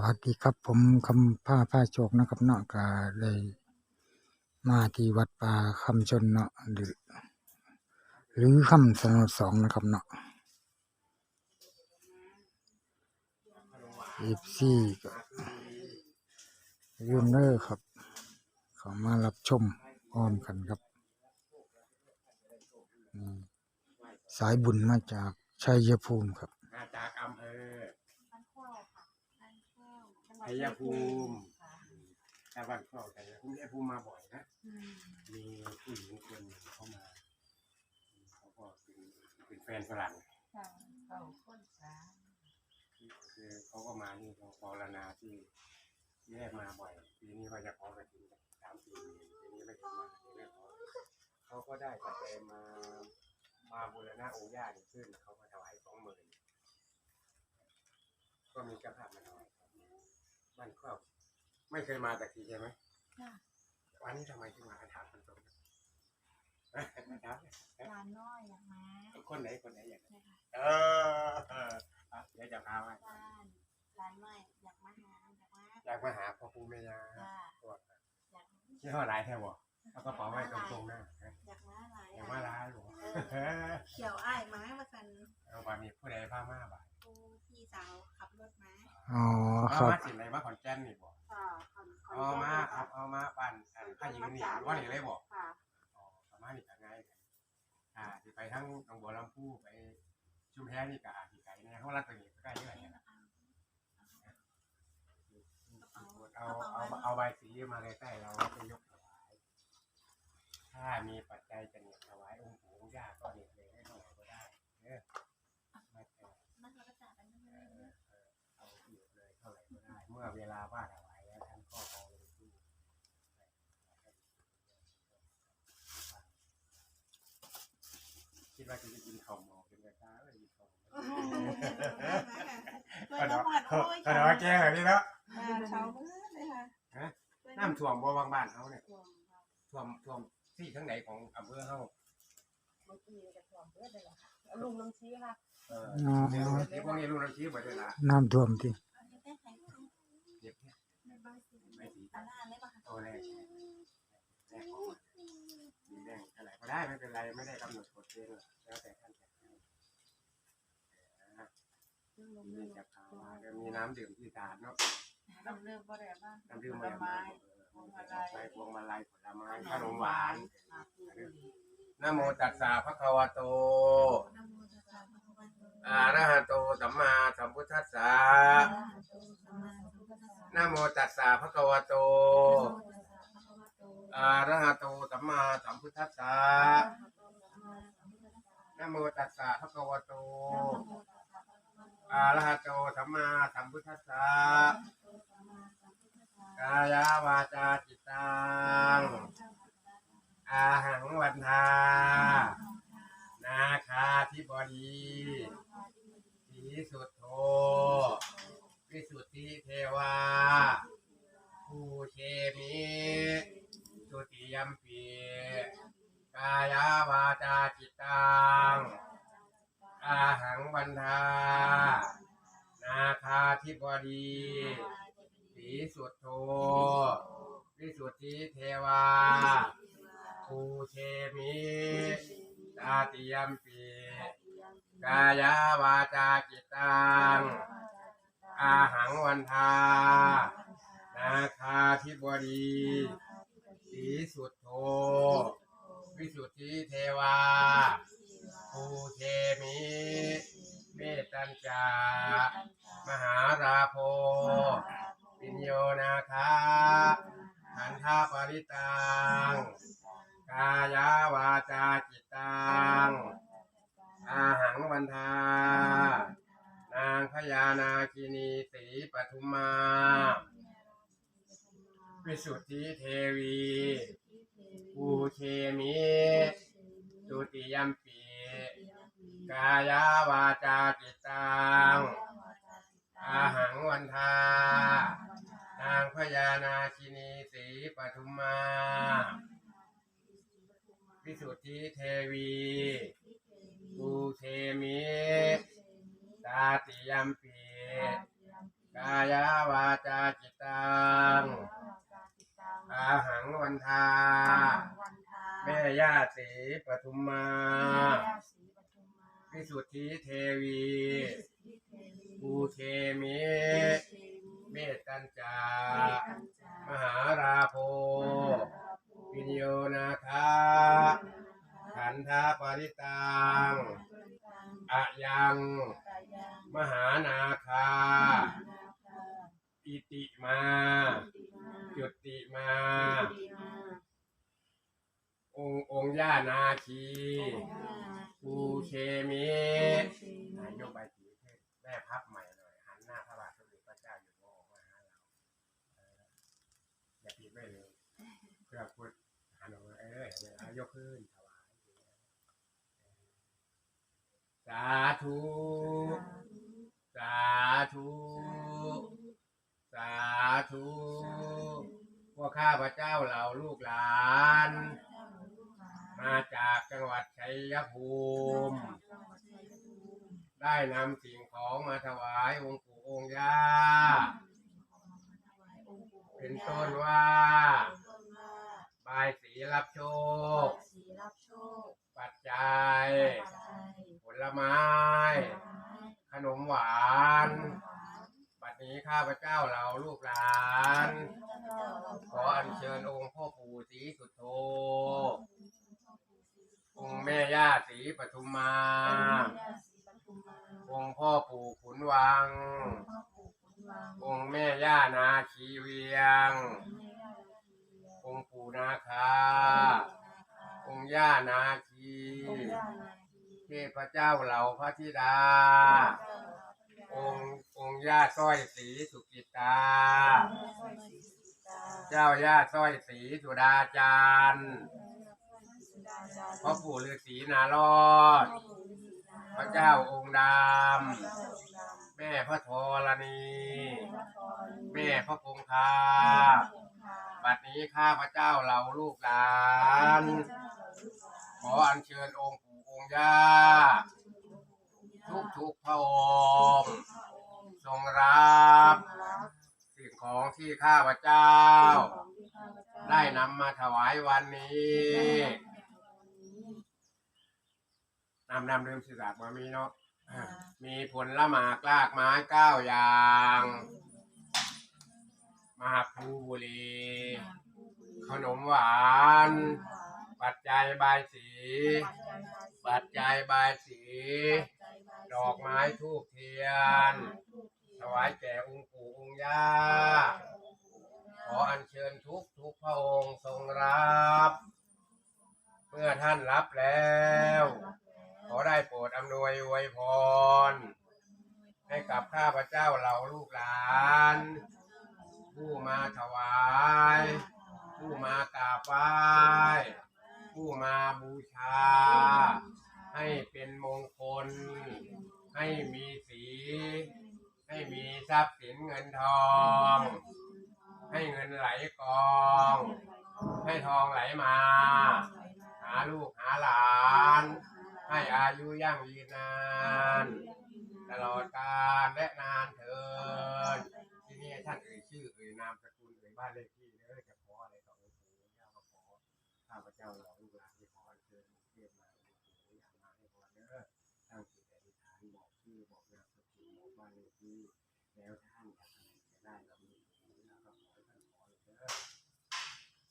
วัสดีครับผมคำผ้าผ้าโชคนะครับเนาะก็เลยมาที่วัดป่าคำชนเนาะหรือ หรือคำสนสองนะครับเนาะอีซี่ก็ยูเนอร์ครับ เขามารับชมพร้อมกันครับ สายบุญมาจากชัยภูมิครับมาจากอำเภอ ชัยภูมิ ค่ะชาวบ้านเข้าชัยภูมิชัยภูมิมาบ่อยนะ อืมมีผู้หญิงคนหนึ่งเข้ามาเขาก็เป็นเป็นแฟนฝรั่งค่ะเขาคนสามคือเขาก็มานี่เขาภาวนาที่ที่แรกมาบ่อยปีนี้ว่าจะขอกระถิ่นสามสี่ปีปีนี้ไม่ได้มาปีนี้ขอเขาก็ได้แต่ใจมามาบูรณะองค์ย่านี่ขึ้นเขามาถวายสองหมื่นก็มีเจ้าภาพมาถวายบ้า นครอบไม่เคยมาแต่ทีใช่ไหมค่ะวันนี้ทำไมถึงมาถามคนตรงๆมาถามร้านน้อยอย่างม้าคนไหนคนไหนอยากใช่ค่ะเออเอออะเดี๋ยวจะพาไปร้านร้านน้อยอยากมาหาอยากมาอยากมาหาพ่อปู่แม่ย่าจ้าพวกอยากที่ห้อไรแท้บ่เอากระเป๋าไว้ตรงตรงๆหน้าอยากมาหลายอยากมาร้านบ่เออเขียวอ้ายไม้มากันเอาวันนี้ผู้ใดพามาบ่าย ผู้พี่สาวขับรถมาอ๋อคเอารับมาสิไหนมา ขอนแก่นนี่บ่ค่ะขอนขอนเอามาครับเอามาบ้านอันข้ายืนนี่ว่านี่เลยบ่ค่ะอ๋อประมาณนี้ก็ง่ายกันอ่าสิไปทั้งหนองบัวลำพูไปชุมแพนี่ก็อาจสิไกลแน่เขารัดตรงนี้ใกล้ๆนี่แหละเอาเอาเอาใบสีมาเลยใกล้เราไปยกถวายถ้ามีปัจจัยจะเนี่ยถวายองค์ปู่องค์ย่าก็เนี่ยเลยให้เท่าไหร่ก็ได้เออไม่แพง นั่นเราก็จ่ายไปนั่น เอ เลย อเออเอาอยู่เลยเท่าไหร่ก็ได้ เมื่อเวลาว่าถวายแล้วท่านก็เอาลงที่คิดว่าจะไปกินข้าวหมอเป็นกระซ้าเลยกินข้าวหมอ ช่วยน้เนาะองหวัดโอ้ยก็เนาะแก้แบบนี้เนาะอ่าเช้ามืดเลยค่ะฮะน้ำท่วมบ่บางบ้านเขาเนี่ยท่วมค่ะท่วมที่ทั้งไหนของอำเภอเขาเมื่อกี้จะท่วมเพื่อเลยค่ะลุงลงชี้ค่ะเออเดี๋ยวเดี๋ยวพวกนี้รู้น้ำชี้หมดเลยละน้ำท่วมที่อาได้ไม่เลยป่ะคะโตแรกแรกของมันมีแดงอะไรก็ได้ไม่เป็นไรไม่ได้กำหนดกฎเกณฑ์หรอกแล้วแต่ท่านจะให้นะ นี่จะพามาจะมีน้ำดื่มที่ตาดเนาะน้ำเลือดบ่ได้บ้างน้ำดื่มผลไม้ใส่พวงมาลัยผลไม้ขนมหวานนะโมตัสสะภะคะวะโตนะโมตัสสะภะคะวะโตอะระหะโตสัมมาสัมพุทธัสสะอะระหะโตสัมมาสัมพุทธัสสะนะโมตัสสะภะคะวะโตนะโมตัสสะภะคะวะโตอะระหะโตสัมมาสัมพุทธัสสะอะระหะโตสัมมาสัมพุทธัสสะนะโมตัสสะภะคะวะโต นะโมตัส อะระหะโตสัมมาสัมพุทธัสสะอะระหะโตสัมมาสัมพุทธัสสะกายาวาจาจิตตังอาหังวันทานาคาธิบดีสีสุดโทวิสุทธิเทวาภูเชมิสุติยัมปีกายาวาจาจิตตัง อาหังวันทา นาคาธิบดีสีสุดโทวิสุทธิเทวาภูเชมิตาติยมปีกายาวาจาจิตตัง อาหังวันทา นาคาธิบดีสีสุดโทวิสุทธิเทวา ภูเชมิเมตตัญจามหาราโพปิญโยนาคาขันธาปริตังกายาวาจาจิตตังอาหังวันทานางพญานาคินีสีปทุมมาวิสุทธิเทวีภูเชมิสุติยัมปี กายาวาจาจิตตังอาหังวันทานางพญานาคินีสีปทุมมาวิสุทธิเทวีภูเชมิตาติยัมปีกายาวาจาจิตตังอาหังวันทา แม่ย่าสีปทุมมา วิสุทธิเทวีภูเทมิเมตตัญจามหาราโพวินโยนาคาขันธาปริตังอะยัง มหานาคาอิติมา จุติมา องค์องค์ย่านาคีภู เคมินายกใบสีแม่พับใหม่หน่อยหันหน้าพระบาทสมเด็จพระเจ้าอยู่หัวออกมาหาเราเอออย่าปิดไม่เลยเพื่อพูดหันออกมาเอออย่างนี้ยกขึ้นถวายสาธุสาธุสาธุพวกข้าพระเจ้าเหล่าลูกหลาน มาจากจังหวัดชัยภูมิ ได้นำสิ่งของมาถวายองค์ปู่องค์ย่า เป็นต้นว่า บายสีรับโชค ปัจจัย ผลไม้ ขนมหวาน บัดนี้ข้าพเจ้าเราลูกหลาน ขออัญเชิญองค์พ่อปู่ศรีสุดโธ องค์แม่ย่าศรีปทุมมา องค์พ่อปู่ขุนวัง องค์แม่ย่านาคีเวียง องค์ปู่นาคา องค์ย่านาคี เทพเจ้าเหล่าพระธิดา องค์องค์ย่าสร้อยสีสุกิตา เจ้าย่าสร้อยสีสุดาจันทร์ พ่อปู่ฤาษีนารอด พระเจ้าองค์ดำ แม่พระธรณี แม่พระคงคาบัดนี้ข้าพระเจ้าเราลูกหลาน ขออัญเชิญองค์ปู่องค์ย่าทุกทุกพระองค์ทรงรับสิ่งของที่ข้าพระเจ้า ได้นำมาถวายวันนี้ นำนำเริ่มสื่อสารมามีเนาะอ่ามีผลละหมากลากไม้เก้าอย่างมหาภูบุรี ขนมหวาน ปัจจัยบายสี ปัจจัยบายสี ดอกไม้ทูบเทียน ถวายแก่องค์ปู่องค์ย่า ขออัญเชิญทุกทุกพระองค์ทรงรับ เมื่อท่านรับแล้ว ขอได้โปรดอำนวยอวยพร ให้กับข้าพเจ้าเหล่าลูกหลาน ผู้มาถวาย ผู้มากราบ ไหว้ผู้มาบูชา ให้เป็นมงคล ให้มีสี ให้มีทรัพย์สินเงินทอง ให้เงินไหลกอง ให้ทองไหลมา หาลูกหาหลาน ให้อายุยั่งยืนนานตลอดกาลและนานเถิดที่นี่ท่านเอ่ยชื่อเอ่ยนามสกุลเอ่ยบ้านเลขที่เด้อ ข้าพเจ้าเหล่าลูกหลานที่ขอเชิญองค์เทพมาองค์ปู่ย่ามาให้พรเด้อตั้งจิตอธิษฐานบอกชื่อบอกนามสกุลบอกบ้านเลขที่แล้วท่านอยากอะไรจะได้เรามีปู่ย่าก็ขอให้ท่านขอเด้อ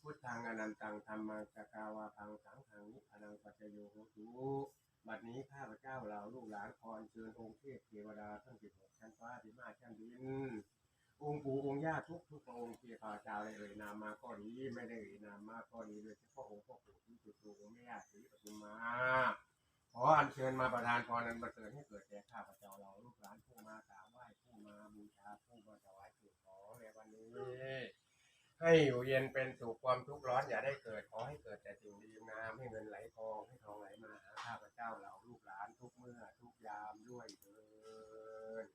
พุทธังอนันตังธรรมังสกาวาพังสังฆังนิพพานังปัจจโยโหตุบัดนี้ข้าพเจ้าเราลูกหลานขอเชิญองค์เทพเทวดาทั้งสิบหกชั้นฟ้าสิบห้าชั้นดิน องค์ปู่องค์ย่าทุกทุกพระองค์ที่ข้าเจ้าได้เอ่ยนามมาก็ดีไม่ได้เอ่ยนามมาก็ดีโดยเฉพาะองค์พ่อปู่ที่จุดตูองค์แม่ย่าศรีปทุมมาขออัญเชิญมาประทานพรนันประเสริฐให้เกิดแก่ข้าพเจ้าเราลูกหลานผู้มากราบไหว้ผู้มาบูชาผู้มาถวายสิ่งของในวันนี้ให้อยู่เย็นเป็นสุขความทุกข์ร้อนอย่าได้เกิดขอให้เกิดแต่สิ่งดีงามให้เงินไหลทองให้ทองไหลมาหาข้าพเจ้าเราลูกหลานทุกเมื่อทุกยามด้วยเถิด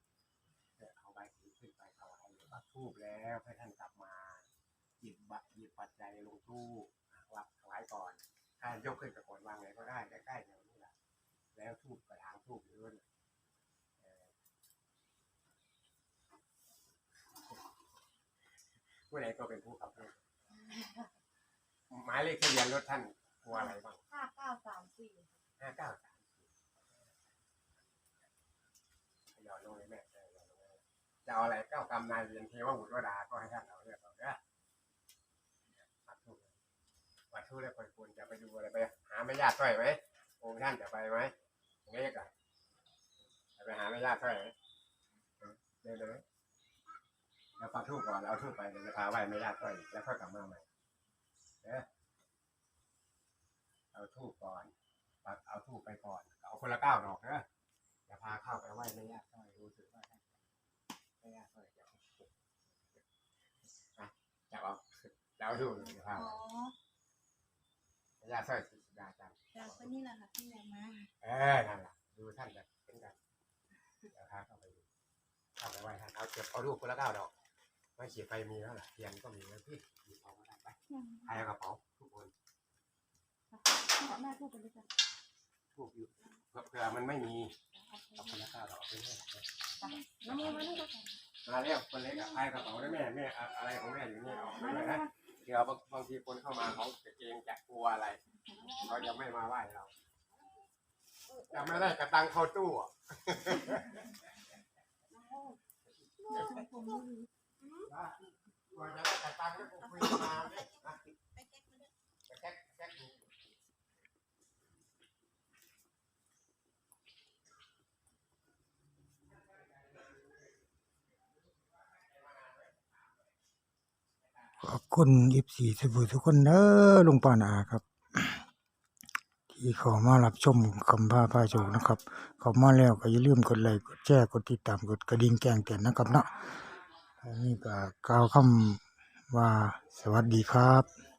เนี่ยเอาใบสีขึ้นไปถวายหรือ ปักทูบแล้วให้ท่านกลับมาหยิบบัตรหยิบปัจจัยลงตู้อะวางถวายก่อนถ้ายกขึ้นกับก่อนวางไหนก็ได้ใกล้ๆแถวนี้แหละแล้วทูบกระถางทูบอยู่ด้วยเออผู้ใดก็เป็นผู้ขับรถหมายเลขทะเบียนรถท่านกลัวอะไรบ้างห้าเก้าสามสี่ห้าเก้าสามหยอดลงเลยแม่หยอดลงเลย จะเอาอะไรเก้ากรรมนายเวียนเทวบุตรวดาก็ให้ท่านเอาเลือกเอาเด้อปัดทูบปัดทูบแล้วคนควรจะไปดูอะไรไป หาไม่ญาติต้อยไหมองค์ท่านจะไปไหมเรียกอะจะไปหาไม่ญาติต้อยไหมเดินเลยเราปัดทูบก่อนเราเอาทูบไปเดี๋ยวจะพาไหว้ไม่ญาติต้อยแล้วค่อยกลับมาใหม่เด้อเอาทูบก่อนปัดเอาทูบไปก่อน เอาคนละเก้าดอกนะอย่าพาเข้าไปไหว้ไม่ยากต้อยรู้สึกว่า ไม่ยากต้อยจะนะจับเอาจะเอาทูบอย่าพาอ๋อไม่ยากต้อยสิดาจังจากคนนี้แหละค่ะที่อยากมาเออนั่นแหละดูท่านจะเป็นกันอย่าพาเข้าไปดูเข้าไปไหว้ท่านเอาเก็บเอาทูบคนละเก้าดอกไม่ขีดไฟมีแล้วล่ะเทียนก็มีแล้วพี่หยิบเอามาได้ไปใครเอากระเป๋าทุกคนแม่พูดไปเลยจ้ะทูบอยู่ เผื่อมันไม่มีเอาคนละเก้าดอกไปเลยน้ำมันมาด้วยกันมาเรียกคนเล็กอะพายกระเป๋าได้แม่แม่อะอะไรของแม่อยู่นี่ออกมาเลยนะเดี๋ยวบางบางทีคนเข้ามาเขาจะเกรงจะกลัวอะไรเขาจะไม่มาไหว้เราจะไม่ได้กระตังเข้าตู้อะผมไม่รู้กว่าจะได้กระตังก็คงคุยมาเนี่ยนะไปแก๊กแก๊ก ดูขอบคุณอีฟสีสบู่ทุกคนเด้อลุงปานาครับ ที่เขามารับชมคำพาพาโจกนะครับ เขามาแล้วก็อย่าลืมกดไลค์กดแชร์กดติดตามกดกระดิ่งแจ้งเตือนนะครับเนาะนี่ก็กล่าวคำว่าสวัสดีครับ